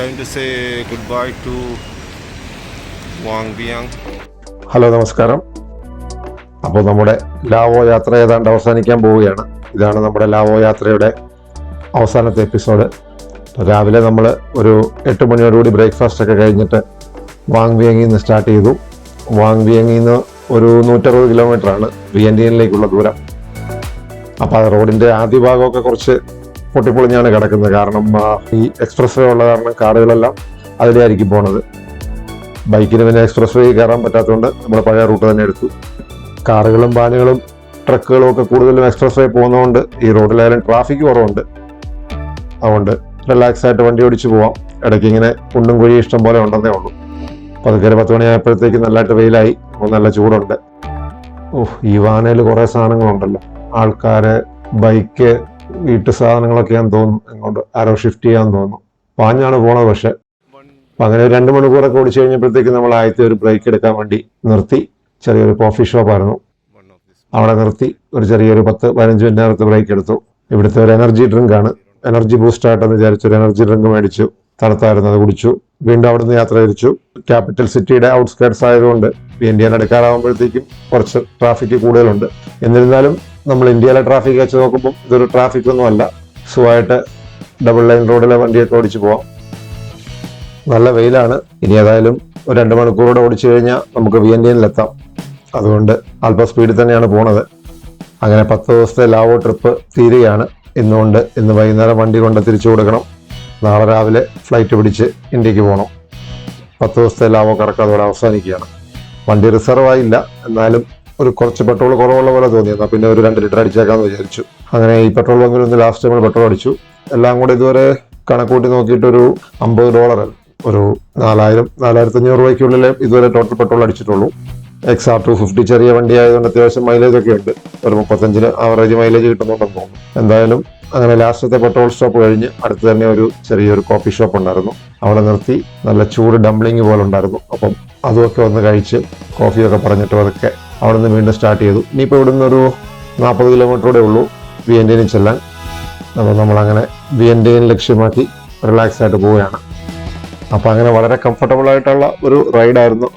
time to say goodbye to Wang Biang. Hello നമസ്കാരം. അപ്പോൾ നമ്മുടെ ലാവോ യാത്ര ഏതാണ്ട് അവസാനിക്കാൻ പോവുകയാണ്. ഇതാണ് നമ്മുടെ ലാവോ യാത്രയുടെ അവസാനത്തെ എപ്പിസോഡ്. രാവിലെ നമ്മൾ ഒരു എട്ട് മണിയോടുകൂടി ബ്രേക്ക്ഫാസ്റ്റ് ഒക്കെ കഴിഞ്ഞിട്ട് വാങ് വിയങ്ങിൽ നിന്ന് സ്റ്റാർട്ട് ചെയ്തു. വാങ് വിയങ്ങിൽ നിന്ന് ഒരു നൂറ്ററുപത് കിലോമീറ്ററാണ് വിയൻഡിയനിലേക്കുള്ള ദൂരം. അപ്പോൾ റോഡിന്റെ ആദ്യ ഭാഗമൊക്കെ കുറച്ച് പൊട്ടിപ്പൊളിഞ്ഞാണ് കിടക്കുന്നത്. കാരണം ഈ എക്സ്പ്രസ് വേ ഉള്ള കാരണം കാറുകളെല്ലാം അതിലായിരിക്കും പോണത്. ബൈക്കിന് പിന്നെ എക്സ്പ്രസ് വേ കയറാൻ പറ്റാത്തതുകൊണ്ട് നമ്മൾ പഴയ റൂട്ട് തന്നെ എടുത്തു. കാറുകളും വാനുകളും ട്രക്കുകളും ഒക്കെ കൂടുതലും എക്സ്പ്രസ് വേ പോകുന്നതുകൊണ്ട് ഈ റോഡിലായാലും ട്രാഫിക് കുറവുണ്ട്. അതുകൊണ്ട് റിലാക്സ് ആയിട്ട് വണ്ടി ഓടിച്ചു പോവാം. ഇടയ്ക്ക് ഇങ്ങനെ കുണ്ടും കുഴി ഇഷ്ടം പോലെ ഉണ്ടെന്നേ ഉള്ളൂ. പതുക്കെ ഒരു പത്ത് മണിയായപ്പോഴത്തേക്ക് നല്ലതായിട്ട് വെയിലായി. നല്ല ചൂടുണ്ട്. ഓഹ് ഈ വാനയിൽ കുറേ സാധനങ്ങളുണ്ടല്ലോ. ആൾക്കാർ ബൈക്ക് വീട്ടു സാധനങ്ങളൊക്കെ ഞാൻ തോന്നുന്നു. ഇങ്ങോട്ട് ആരോ ഷിഫ്റ്റ് ചെയ്യാൻ തോന്നുന്നു. പാഞ്ഞാണ് പോണത് പക്ഷെ. അപ്പൊ അങ്ങനെ ഒരു രണ്ട് മണിക്കൂറൊക്കെ ഓടിച്ചു കഴിഞ്ഞപ്പോഴത്തേക്ക് നമ്മൾ ആദ്യത്തെ ഒരു ബ്രേക്ക് എടുക്കാൻ വേണ്ടി നിർത്തി. ചെറിയൊരു കോഫി ഷോപ്പായിരുന്നു. അവിടെ നിർത്തി. ഒരു ചെറിയൊരു പത്ത് പതിനഞ്ച് നേരത്തെ ബ്രേക്ക് എടുത്തു. ഇവിടുത്തെ ഒരു എനർജി ഡ്രിങ്ക് ആണ്. എനർജി ബൂസ്റ്റ് ആയിട്ടെന്ന് വിചാരിച്ചു ഒരു എനർജി ഡ്രിങ്ക് മേടിച്ചു. തണുത്തായിരുന്നു അത് കുടിച്ചു. വീണ്ടും അവിടുന്ന് യാത്ര തിരിച്ചു. ക്യാപിറ്റൽ സിറ്റിയുടെ ഔട്ട്സ്കേർട്സ് ആയതുകൊണ്ട് ഇന്ത്യയിൽ അടുക്കാറാകുമ്പോഴത്തേക്കും കുറച്ച് ട്രാഫിക് കൂടുതലുണ്ട്. എന്നിരുന്നാലും നമ്മൾ ഇന്ത്യയിലെ ട്രാഫിക് വെച്ച് നോക്കുമ്പോൾ ഇതൊരു ട്രാഫിക് ഒന്നും അല്ല. സുഖമായിട്ട് ഡബിൾ ലൈൻ റോഡിലെ വണ്ടിയൊക്കെ ഓടിച്ചു പോവാം. നല്ല വെയിലാണ്. ഇനി ഏതായാലും ഒരു രണ്ട് മണിക്കൂറോടെ ഓടിച്ചു കഴിഞ്ഞാൽ നമുക്ക് വി എൻ വിയൻഡിയനിലെത്താം അതുകൊണ്ട് അല്പ സ്പീഡിൽ തന്നെയാണ് പോണത്. അങ്ങനെ പത്ത് ദിവസത്തെ ലാവോ ട്രിപ്പ് തീരുകയാണ്. ഇന്നുകൊണ്ട് ഇന്ന് വൈകുന്നേരം വണ്ടി കൊണ്ട് തിരിച്ചു കൊടുക്കണം. നാളെ രാവിലെ ഫ്ലൈറ്റ് പിടിച്ച് ഇന്ത്യയ്ക്ക് പോകണം പത്ത് ദിവസത്തെ ലാവോ കറക്കം അതോടെ അവസാനിക്കുകയാണ്. വണ്ടി റിസർവ് ആയില്ല. എന്നാലും ഒരു കുറച്ച് പെട്രോൾ കുറവുള്ള പോലെ തോന്നി. എന്നാൽ പിന്നെ ഒരു രണ്ട് ലിറ്റർ അടിച്ചേക്കാന്ന് വിചാരിച്ചു. അങ്ങനെ ഈ പെട്രോൾ ബങ്കിൽ ഒന്ന് ലാസ്റ്റ് നമ്മൾ പെട്രോൾ അടിച്ചു. എല്ലാം കൂടെ ഇതുവരെ കണക്കൂട്ടി നോക്കിയിട്ട് ഒരു അമ്പത് ഡോളർ ഒരു നാലായിരം നാലായിരത്തി അഞ്ഞൂറ് രൂപയ്ക്കുള്ളിൽ ഇതുവരെ ടോട്ടൽ പെട്രോൾ അടിച്ചിട്ടുള്ളൂ. എക്സ് ആർ ടു ഫിഫ്റ്റി ചെറിയ വണ്ടി ആയതുകൊണ്ട് അത്യാവശ്യം മൈലേജ് ഒക്കെ ഉണ്ട്. ഒരു മുപ്പത്തഞ്ചിന് ആവറേജ് മൈലേജ് കിട്ടുന്നുണ്ടെന്ന് തോന്നുന്നു. എന്തായാലും അങ്ങനെ ലാസ്റ്റത്തെ പെട്രോൾ സ്റ്റോപ്പ് കഴിഞ്ഞ് അടുത്ത് തന്നെ ഒരു ചെറിയൊരു കോഫി ഷോപ്പ് ഉണ്ടായിരുന്നു. അവിടെ നിർത്തി നല്ല ചൂട് ഡംപ്ലിങ് പോലെ ഉണ്ടായിരുന്നു. അപ്പം അതുമൊക്കെ ഒന്ന് കഴിച്ച് കോഫിയൊക്കെ പറഞ്ഞിട്ട് അതൊക്കെ അവിടെ നിന്ന് വീണ്ടും സ്റ്റാർട്ട് ചെയ്തു. ഇനിയിപ്പോൾ ഇവിടുന്ന് ഒരു നാൽപ്പത് കിലോമീറ്ററോടെ ഉള്ളൂ വിയന്റേനിൽ ചെല്ലാൻ. അപ്പോൾ നമ്മളങ്ങനെ വിയൻഡിയൻ ലക്ഷ്യമാക്കി റിലാക്സ് ആയിട്ട് പോവുകയാണ്. അപ്പോൾ അങ്ങനെ വളരെ കംഫർട്ടബിൾ ആയിട്ടുള്ള ഒരു റൈഡായിരുന്നു.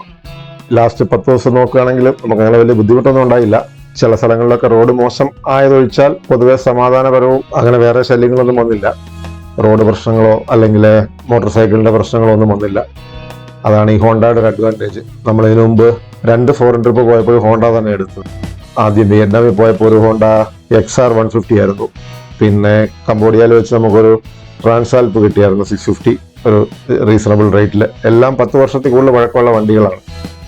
ലാസ്റ്റ് പത്ത് ദിവസം നോക്കുകയാണെങ്കിൽ നമുക്ക് അങ്ങനെ വലിയ ബുദ്ധിമുട്ടൊന്നും ഉണ്ടായില്ല. ചില സ്ഥലങ്ങളിലൊക്കെ റോഡ് മോശം ആയതൊഴിച്ചാൽ പൊതുവേ സമാധാനപരവും അങ്ങനെ വേറെ ശല്യങ്ങളൊന്നും വന്നില്ല. റോഡ് പ്രശ്നങ്ങളോ അല്ലെങ്കിൽ മോട്ടോർ സൈക്കിളിന്റെ പ്രശ്നങ്ങളോ ഒന്നും വന്നില്ല. അതാണ് ഈ ഹോണ്ടയുടെ ഒരു അഡ്വാന്റേജ് നമ്മൾ ഇതിനു മുമ്പ് രണ്ട് ഫോറിൻ ട്രിപ്പ് പോയപ്പോൾ ഹോണ്ട തന്നെ എടുത്തു. ആദ്യം വിയറ്റ്നാമിൽ പോയപ്പോൾ ഒരു Honda X R one fifty ആയിരുന്നു. പിന്നെ കംബോഡിയയിൽ വെച്ച് നമുക്കൊരു ട്രാൻസാൽപ്പ് കിട്ടിയായിരുന്നു സിക്സ് ഫിഫ്റ്റി ഒരു റീസണബിൾ റേറ്റിൽ എല്ലാം പത്ത് വർഷത്തിൽ കൂടുതൽ വഴക്കമുള്ള വണ്ടികളാണ്.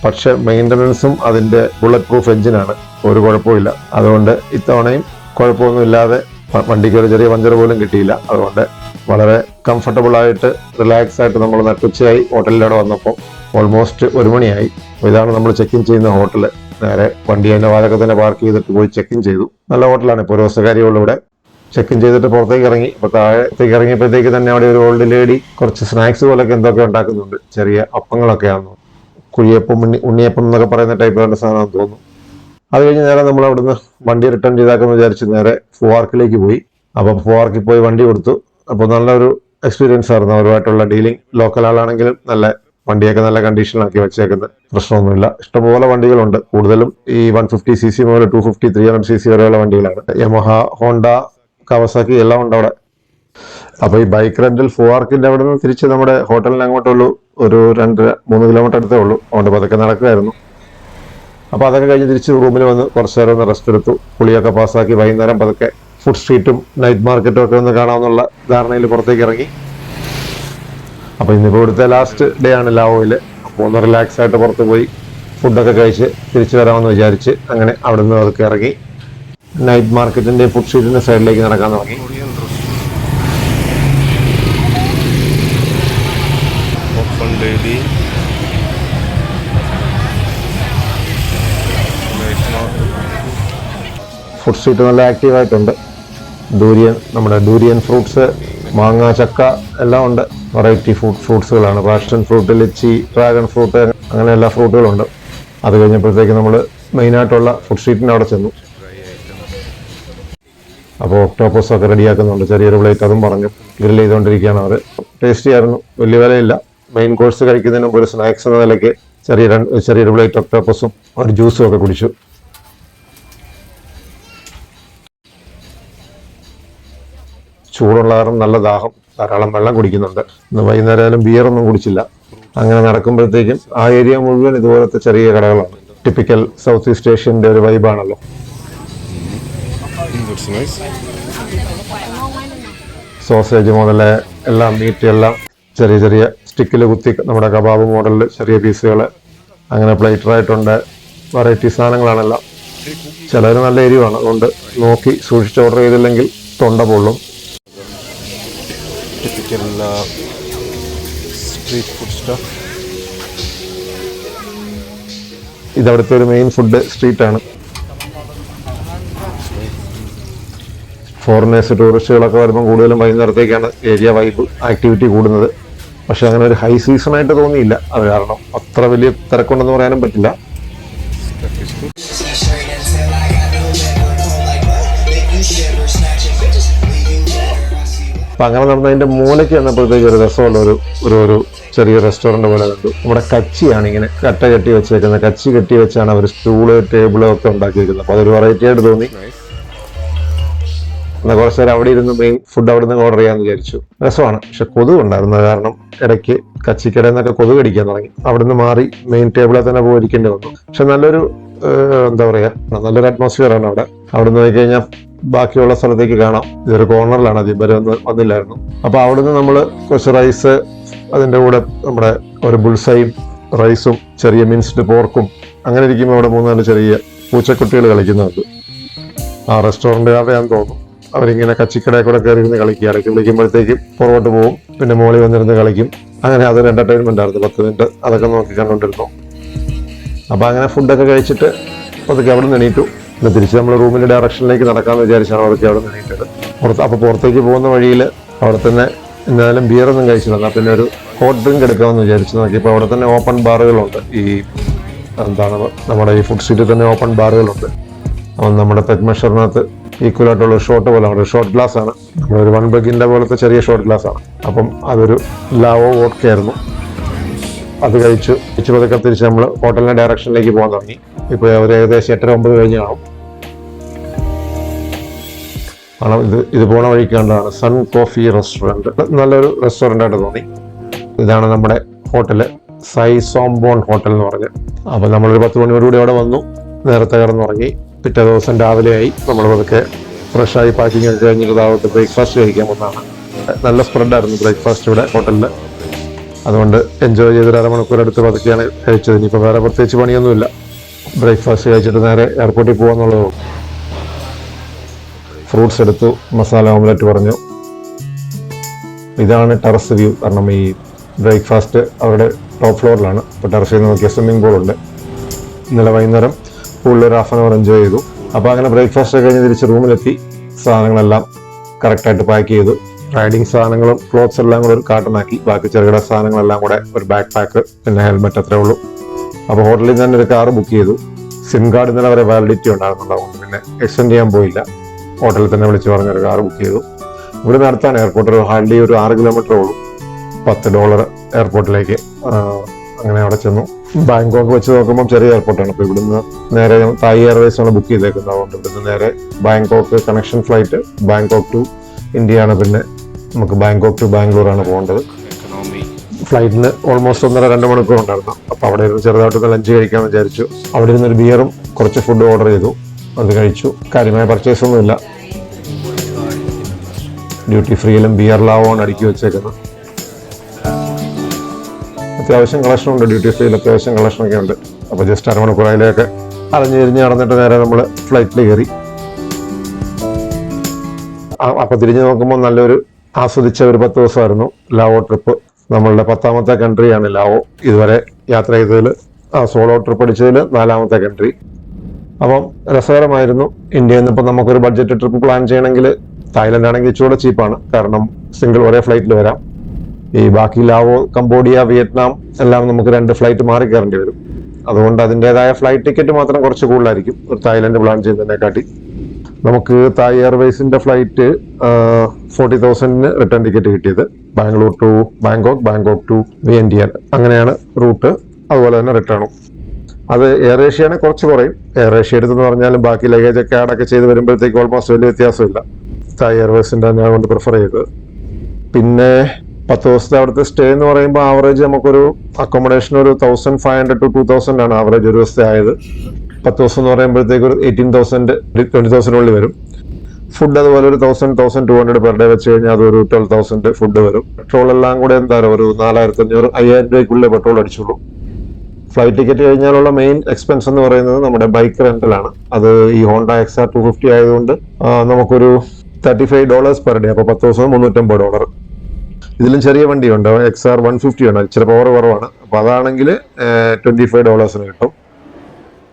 പക്ഷെ മെയിന്റനൻസും അതിന്റെ ബുള്ളറ്റ് പ്രൂഫ് എഞ്ചിനാണ് ഒരു കുഴപ്പമില്ല അതുകൊണ്ട് ഇത്തവണയും കുഴപ്പമൊന്നുമില്ലാതെ വണ്ടിക്ക് ഒരു ചെറിയ പഞ്ചർ പോലും കിട്ടിയില്ല. അതുകൊണ്ട് വളരെ കംഫർട്ടബിൾ ആയിട്ട് റിലാക്സ് ആയിട്ട് നമ്മൾ നട്ടുച്ചയായി ഹോട്ടലിലൂടെ വന്നപ്പോൾ ഓൾമോസ്റ്റ് ഒരു മണിയായി. അപ്പോൾ ഇതാണ് നമ്മൾ ചെക്ക് ഇൻ ചെയ്യുന്ന ഹോട്ടൽ നേരെ വണ്ടി അതിന്റെ വാതൊക്കെ തന്നെ പാർക്ക് ചെയ്തിട്ട് പോയി ചെക്ക് ഇൻ ചെയ്തു. നല്ല ഹോട്ടലാണ് ഇപ്പോൾ ഒരു ദിവസക്കാരിയുള്ള ഇവിടെ. ചെക്ക് ഇൻ ചെയ്തിട്ട് പുറത്തേക്ക് ഇറങ്ങി. അപ്പോൾ താഴത്തേക്ക് ഇറങ്ങിയപ്പോഴത്തേക്ക് തന്നെ അവിടെ ഒരു ഓൾഡ് ലേഡി കുറച്ച് സ്നാക്സ് പോലൊക്കെ എന്തൊക്കെ ഉണ്ടാക്കുന്നുണ്ട്. ചെറിയ അപ്പങ്ങളൊക്കെയാണെന്ന് കുഴിയപ്പം ഉണ്ണി ഉണ്ണിയപ്പം എന്നൊക്കെ പറയുന്ന ടൈപ്പ് വേണ്ട സാധനമാണെന്ന് തോന്നുന്നു. അത് കഴിഞ്ഞ് നേരെ നമ്മൾ അവിടുന്ന് വണ്ടി റിട്ടേൺ ചെയ്താക്കെന്ന് വിചാരിച്ച് നേരെ ഫുവാർക്കിലേക്ക് പോയി. അപ്പം ഫുവാർക്കിൽ പോയി വണ്ടി കൊടുത്തു. അപ്പോൾ നല്ലൊരു എക്സ്പീരിയൻസ് ആയിരുന്നു അവരുമായിട്ടുള്ള ഡീലിംഗ് ലോക്കൽ ആളാണെങ്കിലും നല്ല വണ്ടിയൊക്കെ നല്ല കണ്ടീഷനിലാക്കി വെച്ചേക്കുന്നത് പ്രശ്നമൊന്നുമില്ല. ഇഷ്ടംപോലെ വണ്ടികളുണ്ട്. കൂടുതലും ഈ വൺ ഫിഫ്റ്റി സി സി മുതൽ two fifty three hundred C C വരെയുള്ള വണ്ടികളാണ്. യമഹ ഹോണ്ട കവസാക്കി എല്ലാം ഉണ്ട് അവിടെ. അപ്പൊ ഈ ബൈക്ക് റെന്റൽ ഫോർക്കിന്റെ അവിടെ നിന്ന് തിരിച്ച് നമ്മുടെ ഹോട്ടലിന് അങ്ങോട്ടുള്ളൂ. ഒരു രണ്ട് മൂന്ന് കിലോമീറ്റർ അടുത്തേ ഉള്ളൂ. അതുകൊണ്ട് പതൊക്കെ നടക്കുമായിരുന്നു. അപ്പൊ അതൊക്കെ കഴിഞ്ഞ് തിരിച്ച് റൂമിൽ വന്ന് കുറച്ച് നേരം ഒന്ന് റെസ്റ്റ് എടുത്തു. പുളിയൊക്കെ പാസ്സാക്കി വൈകുന്നേരം പതുക്കെ ഫുഡ് സ്ട്രീറ്റും നൈറ്റ് മാർക്കറ്റും ഒക്കെ ഒന്ന് കാണാമെന്നുള്ള ധാരണയിൽ പുറത്തേക്ക് ഇറങ്ങി. അപ്പൊ ഇന്നിപ്പോ ഇവിടുത്തെ ലാസ്റ്റ് ഡേ ആണ് ലാവോയിൽ അപ്പോൾ ഒന്ന് റിലാക്സ് ആയിട്ട് പുറത്ത് പോയി ഫുഡൊക്കെ കഴിച്ച് തിരിച്ചു വരാമെന്ന് വിചാരിച്ച് അങ്ങനെ അവിടെ നിന്ന് അതൊക്കെ ഇറങ്ങി. നൈറ്റ് മാർക്കറ്റിന്റെ ഫുഡ് സ്ട്രീറ്റിന്റെ സൈഡിലേക്ക് നടക്കാൻ തുടങ്ങി. ഫുഡ് സ്ട്രീറ്റ് നല്ല ആക്റ്റീവായിട്ടുണ്ട് ഡൂരിയൻ നമ്മുടെ ഡൂരിയൻ ഫ്രൂട്ട്സ് മാങ്ങ ചക്ക എല്ലാം ഉണ്ട്. Variety fruit ഫ്രൂട്ട്സുകളാണ് passion fruit lychee dragon fruit അങ്ങനെ എല്ലാ ഫ്രൂട്ടുകളുണ്ട് അത് കഴിഞ്ഞപ്പോഴത്തേക്ക് നമ്മൾ മെയിനായിട്ടുള്ള ഫുഡ് സ്ട്രീറ്റിന്റെ അവിടെ ചെന്നു. അപ്പോൾ ഒക്ടോപ്പസ് ഒക്കെ റെഡിയാക്കുന്നുണ്ട്. ചെറിയൊരു പ്ലേറ്റ് അതും പറഞ്ഞു. ഗ്രിൽ ചെയ്തുകൊണ്ടിരിക്കുകയാണ് അവർ ടേസ്റ്റി ആയിരുന്നു. വലിയ വിലയില്ല. മെയിൻ കോഴ്സ് കഴിക്കുന്നതിന് മുമ്പ് ഒരു സ്നാക്സ് എന്ന നിലയ്ക്ക് ചെറിയ ചെറിയൊരു പ്ലേറ്റ് ഒക്ടോപ്പസും ഒരു ജ്യൂസും ഒക്കെ കുടിച്ചു. ചൂടുള്ള കാരണം നല്ല ദാഹം ധാരാളം വെള്ളം കുടിക്കുന്നുണ്ട്. ഇന്ന് വൈകുന്നേരം ബിയറൊന്നും കുടിച്ചില്ല. അങ്ങനെ നടക്കുമ്പോഴത്തേക്കും ആ ഏരിയ മുഴുവൻ ഇതുപോലത്തെ ചെറിയ കടകളാണ്. ടിപ്പിക്കൽ സൗത്ത് ഈസ്റ്റ് ഏഷ്യന്റെ ഒരു വൈബാണല്ലോ സോസേജ് മുതലേ എല്ലാം മീറ്റ് എല്ലാം ചെറിയ ചെറിയ സ്റ്റിക്കിൽ കുത്തി നമ്മുടെ കബാബ് മോഡലിൽ ചെറിയ പീസുകൾ അങ്ങനെ പ്ലേറ്ററായിട്ടുണ്ട് വെറൈറ്റി സാധനങ്ങളാണെല്ലാം. ചിലർ നല്ല എരിവാണ്. അതുകൊണ്ട് നോക്കി സൂക്ഷിച്ച് ഓർഡർ ചെയ്തില്ലെങ്കിൽ തൊണ്ട പൊള്ളും. Typical സ്ട്രീറ്റ് ഫുഡ് food ഇത് ഇതവിടുത്തെ ഒരു മെയിൻ ഫുഡ് സ്ട്രീറ്റാണ് ഫോറിനേഴ്സ് ടൂറിസ്റ്റുകളൊക്കെ വരുമ്പോൾ കൂടുതലും വൈകുന്നേരത്തേക്കാണ് ഏരിയ വൈബ് ആക്ടിവിറ്റി കൂടുന്നത്. പക്ഷെ അങ്ങനെ ഒരു ഹൈ സീസൺ ആയിട്ട് തോന്നിയില്ല. അത് കാരണം അത്ര വലിയ തിരക്കുണ്ടെന്ന് പറയാനും പറ്റില്ല. അപ്പം അങ്ങനെ നടന്നതിന്റെ മൂലയ്ക്ക് വന്നപ്പോഴത്തേക്ക് ഒരു രസമുള്ള ഒരു ഒരു ഒരു ചെറിയ റെസ്റ്റോറന്റ് പോലെ കണ്ടു. നമ്മുടെ കച്ചിയാണ് ഇങ്ങനെ കട്ട കെട്ടി വെച്ചേക്കുന്നത്. കച്ചി കെട്ടി വെച്ചാണ് അവർ സ്റ്റൂൾ ടേബിൾ ഒക്കെ ഉണ്ടാക്കിയിരിക്കുന്നത് അപ്പോൾ അതൊരു വെറൈറ്റി ആയിട്ട് തോന്നി. എന്നാൽ കുറച്ച് നേരം അവിടെ ഇരുന്ന് മെയിൻ ഫുഡ് അവിടെ നിന്ന് ഓർഡർ ചെയ്യാമെന്ന് വിചാരിച്ചു. രസമാണ്. പക്ഷെ കൊതുക് ഉണ്ടായിരുന്നു. കാരണം ഇടയ്ക്ക് കച്ചിക്കടയിൽ നിന്നൊക്കെ കൊതുക് കടിക്കാൻ തുടങ്ങി. അവിടുന്ന് മാറി മെയിൻ ടേബിളിൽ തന്നെ പോയിരിക്കേണ്ടി വന്നു. പക്ഷെ നല്ലൊരു എന്താ പറയുക നല്ലൊരു അറ്റ്മോസ്ഫിയർ ആണ് അവിടെ. അവിടെ നിന്ന് കഴിഞ്ഞാൽ ബാക്കിയുള്ള സ്ഥലത്തേക്ക് കാണാം. ഇതൊരു കോർണറിലാണ് അത് ഇവരെ വന്നില്ലായിരുന്നു. അപ്പൊ അവിടുന്ന് നമ്മൾ കുറച്ച് റൈസ് അതിന്റെ കൂടെ നമ്മുടെ ഒരു ബുൾസൈയും റൈസും ചെറിയ മിൻസ്ഡ് പോർക്കും അങ്ങനെ ഇരിക്കുമ്പോൾ അവിടെ മൂന്നാൽ ചെറിയ പൂച്ചക്കുട്ടികൾ കളിക്കുന്നുണ്ട്. ആ റെസ്റ്റോറന്റുകാരുടെയാന്ന് തോന്നുന്നു അവരിങ്ങനെ കച്ചിക്കടയിൽ കൂടെ കയറി ഇരുന്ന് കളിക്കുക. ഇടയ്ക്ക് വിളിക്കുമ്പോഴത്തേക്കും പുറകോട്ട് പോകും പിന്നെ മോളി വന്നിരുന്ന് കളിക്കും. അങ്ങനെ അതൊരു എന്റർടൈൻമെന്റ് ആയിരുന്നു. പത്ത് മിനിറ്റ് അതൊക്കെ നോക്കി കണ്ടുകൊണ്ടിരുന്നു അപ്പോൾ അങ്ങനെ ഫുഡൊക്കെ കഴിച്ചിട്ട് പതുക്കെ അവിടെ നിന്ന് എണീറ്റു. പിന്നെ തിരിച്ച് നമ്മൾ റൂമിന്റെ ഡയറക്ഷനിലേക്ക് നടക്കാമെന്ന് വിചാരിച്ചാണ് അവിടേക്ക് അവിടെ നിന്ന് അപ്പോൾ പുറത്ത് അപ്പോൾ പുറത്തേക്ക് പോകുന്ന വഴിയിൽ അവിടെ തന്നെ എന്തായാലും ബിയറൊന്നും കഴിച്ചില്ല എന്നാൽ പിന്നെ ഒരു ഹോട്ട് ഡ്രിങ്ക് എടുക്കാമെന്ന് വിചാരിച്ചു. നോക്കിയപ്പോൾ അവിടെ തന്നെ ഓപ്പൺ ബാറുകളുണ്ട് ഈ എന്താണ് നമ്മുടെ ഈ ഫുഡ് സ്ട്രീറ്റിൽ തന്നെ ഓപ്പൺ ബാറുകളുണ്ട് അപ്പം നമ്മുടെ പെറ്റ് മെഷറിനകത്ത് ഷോർട്ട് ഷോട്ട് പോലെ ഒരു ഷോർട്ട് ഗ്ലാസ് ആണ്. നമ്മളൊരു വൺ ബഗിന്റെ പോലത്തെ ചെറിയ ഷോർട്ട് ഗ്ലാസ് ആണ്. അപ്പം അതൊരു ലാവോ വോഡ്കയായിരുന്നു അത് കഴിച്ചു കഴിച്ചു പതുക്കെ തിരിച്ച് നമ്മൾ ഹോട്ടലിന്റെ ഡയറക്ഷനിലേക്ക് പോകാൻ തുടങ്ങി. ഇപ്പോൾ അവർ ഏകദേശം എട്ടര ഒമ്പത് കഴിഞ്ഞ് കാണും. ആണ് ഇത് ഇത് പോണ വഴിക്ക് കണ്ടതാണ് സൺ കോഫി റെസ്റ്റോറന്റ്. നല്ലൊരു റെസ്റ്റോറന്റ് ആയിട്ട് തോന്നി. ഇതാണ് നമ്മുടെ ഹോട്ടൽ സൈ സോംബോൺ ഹോട്ടൽ എന്ന് പറഞ്ഞ്. അപ്പോൾ നമ്മളൊരു പത്ത് മണിയോടുകൂടി അവിടെ വന്നു. നേരത്തെ കിടന്നുറങ്ങി പിറ്റേ ദിവസം രാവിലെയായി നമ്മൾ അതൊക്കെ ഫ്രഷായി പാക്കിംഗ് ഒക്കെ കഴിഞ്ഞിട്ട് താഴോട്ട് ബ്രേക്ക്ഫാസ്റ്റ് കഴിക്കാൻ വന്നതാണ്. നല്ല സ്പ്രെഡായിരുന്നു ബ്രേക്ക്ഫാസ്റ്റ് ഇവിടെ ഹോട്ടലിൽ അതുകൊണ്ട് എൻജോയ് ചെയ്തൊരു അരമണിക്കൂർ അടുത്ത് പതുക്കെയാണ് കഴിച്ചത്. ഇനിയിപ്പോൾ വേറെ പ്രത്യേകിച്ച് പണിയൊന്നുമില്ല. ബ്രേക്ക്ഫാസ്റ്റ് കഴിച്ചിട്ട് നേരെ എയർപോർട്ടിൽ പോകാന്നുള്ളതേ ഫ്രൂട്ട്സ് എടുത്തു മസാല ഓംലെറ്റ് പറഞ്ഞു. ഇതാണ് ടെറസ് വ്യൂ കാരണം ഈ ബ്രേക്ക്ഫാസ്റ്റ് അവരുടെ ടോപ്പ് ഫ്ലോറിലാണ് അപ്പോൾ ടെറസിൽ നിന്ന് നോക്കിയ സ്വിമ്മിംഗ് പൂളുണ്ട് ഇന്നലെ വൈകുന്നേരം പൂളിൽ ഒരു ഹാഫ് ആൻ അവർ എൻജോയ് ചെയ്തു. അപ്പോൾ അങ്ങനെ ബ്രേക്ക്ഫാസ്റ്റ് കഴിഞ്ഞ് തിരിച്ച് റൂമിലെത്തി സാധനങ്ങളെല്ലാം കറക്റ്റായിട്ട് പാക്ക് ചെയ്തു. റൈഡിങ് സാധനങ്ങളും ക്ലോത്ത്സ് എല്ലാം കൂടെ ഒരു കാർട്ടനാക്കി ബാക്കി ചെറുകിട സാധനങ്ങളെല്ലാം കൂടെ ഒരു ബാക്ക് പാക്ക് പിന്നെ ഹെൽമെറ്റ് അത്രേ ഉള്ളൂ. അപ്പോൾ ഹോട്ടലിൽ തന്നെ ഒരു കാർ ബുക്ക് ചെയ്തു. സിം കാർഡ് ഇന്നലെ വരെ വാലിഡിറ്റി ഉണ്ടായിരുന്നുണ്ടാവും. പിന്നെ എക്സ്റ്റെൻഡ് ചെയ്യാൻ പോയില്ല. ഹോട്ടലിൽ തന്നെ വിളിച്ച് പറഞ്ഞ ഒരു കാർ ബുക്ക് ചെയ്തു. ഇവിടെ നിന്ന് അടുത്താണ് എയർപോർട്ട് ഒരു ഹാർഡ്ലി ഒരു ആറ് കിലോമീറ്റർ ഉള്ളൂ. പത്ത് ഡോളർ എയർപോർട്ടിലേക്ക് അങ്ങനെ അവിടെ ചെന്നു. ബാങ്കോക്ക് വെച്ച് നോക്കുമ്പോൾ ചെറിയ എയർപോർട്ടാണ് അപ്പോൾ ഇവിടുന്ന് നേരെ തായ് എയർവേസ് ആണ് ബുക്ക് ചെയ്തേക്കുന്നത്. അതുകൊണ്ട് ഇവിടുന്ന് നേരെ Bangkok connection flight Bangkok to ഇന്ത്യയാണ് പിന്നെ നമുക്ക് ബാങ്കോക്ക് ടു ബാംഗ്ലൂർ ആണ് പോകേണ്ടത്. ഫ്ലൈറ്റിന് ഓൾമോസ്റ്റ് ഒന്നര രണ്ട് മണിക്കൂർ ഉണ്ടായിരുന്നു. അപ്പോൾ അവിടെ ഇരുന്ന് ചെറുതായിട്ടൊന്ന് ലഞ്ച് കഴിക്കാൻ വിചാരിച്ചു. അവിടെ ഇരുന്ന് ഒരു ബിയറും കുറച്ച് ഫുഡ് ഓർഡർ ചെയ്തു. അത് കഴിച്ചു. കാര്യമായ പർച്ചേസ് ഒന്നുമില്ല ഡ്യൂട്ടി ഫ്രീയിലും ബിയർ ലാവോണ് അടുക്കി വെച്ചേക്കുന്നത്. അത്യാവശ്യം കളക്ഷൻ ഉണ്ട്. ഡ്യൂട്ടി ഫ്രീയിൽ അത്യാവശ്യം കളക്ഷനൊക്കെ ഉണ്ട്. അപ്പോൾ ജസ്റ്റ് അരമണിക്കൂർ അലഞ്ഞു തിരിഞ്ഞ് നടന്നിട്ട് നേരെ നമ്മൾ ഫ്ലൈറ്റിൽ കയറി. അപ്പോൾ തിരിഞ്ഞു നോക്കുമ്പോൾ നല്ലൊരു ആസ്വദിച്ച ഒരു പത്ത് ദിവസമായിരുന്നു ലാവോ ട്രിപ്പ് നമ്മളുടെ പത്താമത്തെ കൺട്രിയാണ് ലാവോ. ഇതുവരെ യാത്ര ചെയ്തതിൽ ആ സോളോ ട്രിപ്പ് അടിച്ചതിൽ നാലാമത്തെ കൺട്രി അപ്പം രസകരമായിരുന്നു ഇന്ത്യയിൽ നിന്ന് ഇപ്പം നമുക്കൊരു ബഡ്ജറ്റ് ട്രിപ്പ് പ്ലാൻ ചെയ്യണമെങ്കിൽ തായ്ലൻഡ് ആണെങ്കിൽ ഇച്ചിരൂടെ ചീപ്പാണ് കാരണം സിംഗിൾ ഒരേ ഫ്ലൈറ്റിൽ വരാം. ഈ ബാക്കി ലാവോ കംബോഡിയ വിയറ്റ്നാം എല്ലാം നമുക്ക് രണ്ട് ഫ്ലൈറ്റ് മാറി കയറേണ്ടി വരും. അതുകൊണ്ട് അതിന്റെതായ ഫ്ലൈറ്റ് ടിക്കറ്റ് മാത്രം കുറച്ച് കൂടുതലായിരിക്കും ഒരു തായ്ലൻഡ് പ്ലാൻ ചെയ്യുന്നതിനെക്കാട്ടി. നമുക്ക് തായ് എയർവേസിന്റെ ഫ്ലൈറ്റ് ഫോർട്ടി തൗസൻഡിന് റിട്ടേൺ ടിക്കറ്റ് കിട്ടിയത്. Bangalore to Bangkok Bangkok to Vientiane അങ്ങനെയാണ് റൂട്ട്. അതുപോലെ തന്നെ റിട്ടേണും. അത് എയർ ഏഷ്യയാണ് കുറച്ച് കുറയും. എയർ ഏഷ്യ എടുത്തെന്ന് പറഞ്ഞാലും ബാക്കി ലഗേജ് ഒക്കെ ആഡൊക്കെ ചെയ്ത് വരുമ്പോഴത്തേക്ക് ഓൾമോസ്റ്റ് വലിയ വ്യത്യാസമില്ല. തായ് എയർവേസിന്റെ ഞാൻ കൊണ്ട് പ്രിഫർ ചെയ്തത്. പിന്നെ പത്ത് ദിവസത്തെ അവിടുത്തെ സ്റ്റേ എന്ന് പറയുമ്പോൾ ആവറേജ് നമുക്കൊരു അക്കോമഡേഷൻ ഒരു thousand five hundred to two thousand ആണ് ആവറേജ് ഒരു ദിവസത്തെ ആയത്. പത്ത് ദിവസം എന്ന് പറയുമ്പോഴത്തേക്ക് ഒരു എയ്റ്റീൻ തൗസൻഡ് ട്വന്റി തൗസൻഡിനുള്ളിൽ വരും. ഫുഡ് അതുപോലെ ഒരു thousand thousand two hundred per day വെച്ച് കഴിഞ്ഞാൽ അതൊരു ട്വൽവ് തൗസൻഡ് ഫുഡ് വരും. പെട്രോൾ എല്ലാം കൂടെ എന്താ പറയുക ഒരു നാലായിരത്തി അഞ്ഞൂറ് അയ്യായിരം രൂപയ്ക്കുള്ളിൽ പെട്രോൾ അടിച്ചുള്ളൂ. ഫ്ലൈറ്റ് ടിക്കറ്റ് കഴിഞ്ഞാലുള്ള മെയിൻ എക്സ്പെൻസ് എന്ന് പറയുന്നത് നമ്മുടെ ബൈക്ക് റെന്റലാണ് അത് ഈ Honda X R two fifty ആയതുകൊണ്ട് നമുക്കൊരു thirty five dollars per day അപ്പോൾ പത്ത് ദിവസം മുന്നൂറ്റമ്പത് ഡോളർ ഇതിലും ചെറിയ വണ്ടിയുണ്ട്. എക്സ് ആർ വൺ ഫിഫ്റ്റി ആണ്. ഇച്ചിരി പവർ കുറവാണ്. അപ്പോൾ അതാണെങ്കിൽ ട്വന്റി ഫൈവ് ഡോളേഴ്സിന് കിട്ടും.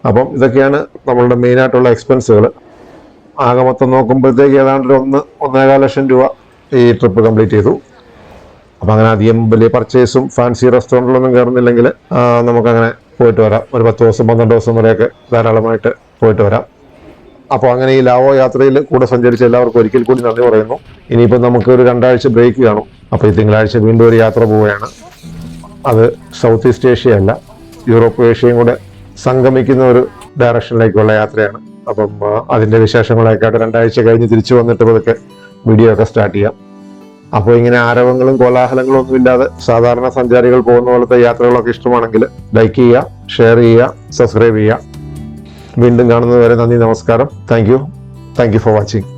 അപ്പം ഇതൊക്കെയാണ് നമ്മളുടെ മെയിനായിട്ടുള്ള എക്സ്പെൻസുകൾ ആകെ മൊത്തം നോക്കുമ്പോഴത്തേക്ക് ഏതാണ്ട് ഒന്ന് ഒന്നേകാൽ ലക്ഷം രൂപ ഈ ട്രിപ്പ് കംപ്ലീറ്റ് ചെയ്തു. അപ്പം അങ്ങനെ അധികം വലിയ പർച്ചേസും ഫാൻസി റെസ്റ്റോറന്റിലൊന്നും കയറുന്നില്ലെങ്കിൽ നമുക്കങ്ങനെ പോയിട്ട് വരാം. ഒരു പത്ത് ദിവസം പന്ത്രണ്ട് ദിവസം വരെയൊക്കെ ധാരാളമായിട്ട് പോയിട്ട് വരാം. അപ്പോൾ അങ്ങനെ ഈ ലാവോ യാത്രയിൽ കൂടെ സഞ്ചരിച്ച എല്ലാവർക്കും ഒരിക്കൽ കൂടി നന്ദി പറയുന്നു. ഇനിയിപ്പോൾ നമുക്ക് ഒരു രണ്ടാഴ്ച ബ്രേക്ക് കാണും. അപ്പോൾ ഈ തിങ്കളാഴ്ച വീണ്ടും ഒരു യാത്ര പോവുകയാണ്. അത് സൗത്ത് ഈസ്റ്റ് ഏഷ്യ അല്ല യൂറോപ്പ് ഏഷ്യയും കൂടെ സംഗമിക്കുന്ന ഒരു ഡയറക്ഷനിലേക്കുള്ള യാത്രയാണ്. അപ്പം അതിന്റെ വിശേഷങ്ങളൊക്കെ രണ്ടാഴ്ച കഴിഞ്ഞ് തിരിച്ചു വന്നിട്ട് പതുക്കെ വീഡിയോ ഒക്കെ സ്റ്റാർട്ട് ചെയ്യാം. അപ്പോൾ ഇങ്ങനെ ആരവങ്ങളും കോലാഹലങ്ങളും ഒന്നും ഇല്ലാതെ സാധാരണ സഞ്ചാരികൾ പോകുന്ന പോലത്തെ യാത്രകളൊക്കെ ഇഷ്ടമാണെങ്കിൽ ലൈക്ക് ചെയ്യുക ഷെയർ ചെയ്യുക സബ്സ്ക്രൈബ് ചെയ്യുക. വീണ്ടും കാണുന്നതുവരെ നന്ദി നമസ്കാരം. Thank you thank you for watching